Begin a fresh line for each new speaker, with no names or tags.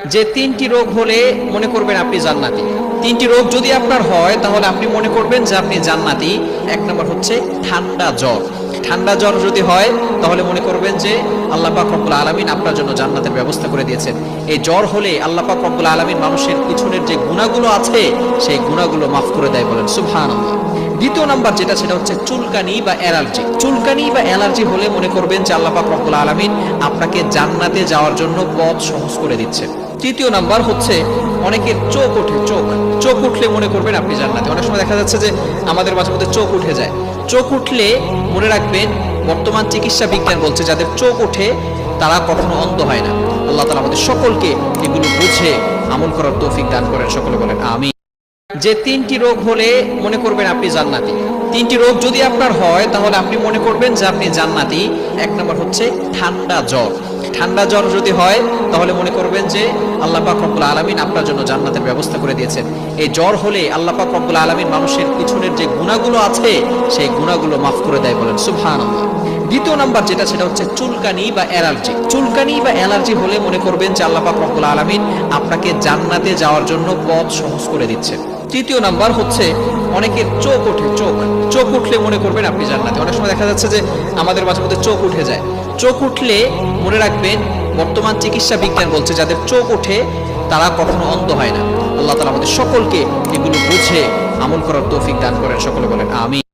যে তিনটি রোগ হলে মনে করবেন আপনি জান্নাতি। তিনটি রোগ যদি আপনার হয়, তাহলে আপনি মনে করবেন যে আপনি জান্নাতি। এক নম্বর হচ্ছে ঠান্ডা জ্বর। ঠান্ডা জ্বর যদি হয়, তাহলে মনে করবেন যে আল্লাহ পাক রব্বুল আলমিন আপনার জন্য জান্নাতের ব্যবস্থা করে দিয়েছেন। এই জ্বর হলে আল্লাহ পাক রব্বুল আলমিন মানুষের পিছনের যে গুণাগুলো আছে, সেই গুণাগুলো মাফ করে দেয় বলেন সুবহান দ্বিতীয় নাম্বার যেটা, সেটা হচ্ছে চুলকানি বা অ্যালার্জি। চুলকানি বা অ্যালার্জি হলে মনে করবেন যে আল্লাহ পাক রব্বুল আলমিন আপনাকে জান্নাতে যাওয়ার জন্য পথ সহজ করে দিচ্ছে তৃতীয় নাম্বার হচ্ছে অনেকের চোখ ওঠে, চোখ। চোখ উঠলে মনে করবেন আপনি জান্নাতে। অনেক সময় দেখা যাচ্ছে যে আমাদের মাঝে মধ্যে চোখ উঠে যায়। চোখ উঠলে মনে রাখবেন বর্তমান চিকিৎসা বিজ্ঞান বলছে, যাদের চোখ ওঠে তারা কখনো অন্ধ হয় না। আল্লাহ তালা আমাদের সকলকে এগুলো বুঝে আমল করার তৌফিক দান করেন। সকলে বলেন আমি যে তিনটি রোগ হলে মনে করবেন আপনি জান্নাতি। তিনটি রোগ যদি আপনার হয়, তাহলে আপনি মনে করবেন যে আপনি জান্নাতি। এক নম্বর হচ্ছে ঠান্ডা জ্বর। ঠান্ডা জ্বর যদি হয়, তাহলে মনে করবেন যে আল্লাহ পাক রব্বুল আলমিন আপনার জন্য জান্নাতের ব্যবস্থা করে দিয়েছেন। এই জ্বর হলে আল্লাহ পাক রব্বুল আলমিন মানুষের পিছনের যে গুণাগুলো আছে, সেই গুণাগুলো মাফ করে দেয় বলেন। সুবহান দ্বিতীয় নাম্বার যেটা, সেটা হচ্ছে চুলকানি বা অ্যালার্জি। চুলকানি বা অ্যালার্জি হলে মনে করবেন যে আল্লাহ পাক রব্বুল আলমিন আপনাকে জান্নাতে যাওয়ার জন্য পথ সহজ করে দিচ্ছেন। তৃতীয় নাম্বার হচ্ছে অনেকের চোখ ওঠে, চোখ। চোখ উঠলে মনে করবেন আপনি জান্নাতে। অনেক সময় দেখা যাচ্ছে যে আমাদের মাঝে মধ্যে চোখ উঠে যায়। চোখ উঠলে মনে রাখবেন, বর্তমান চিকিৎসা বিজ্ঞান বলছে যাদের চোখ ওঠে, তারা কখনো অন্ধ হয় না। আল্লাহ তালা আমাদের সকলকে এগুলো বুঝে আমল করার তৌফিক দান করেন। সকলে বলেন আমি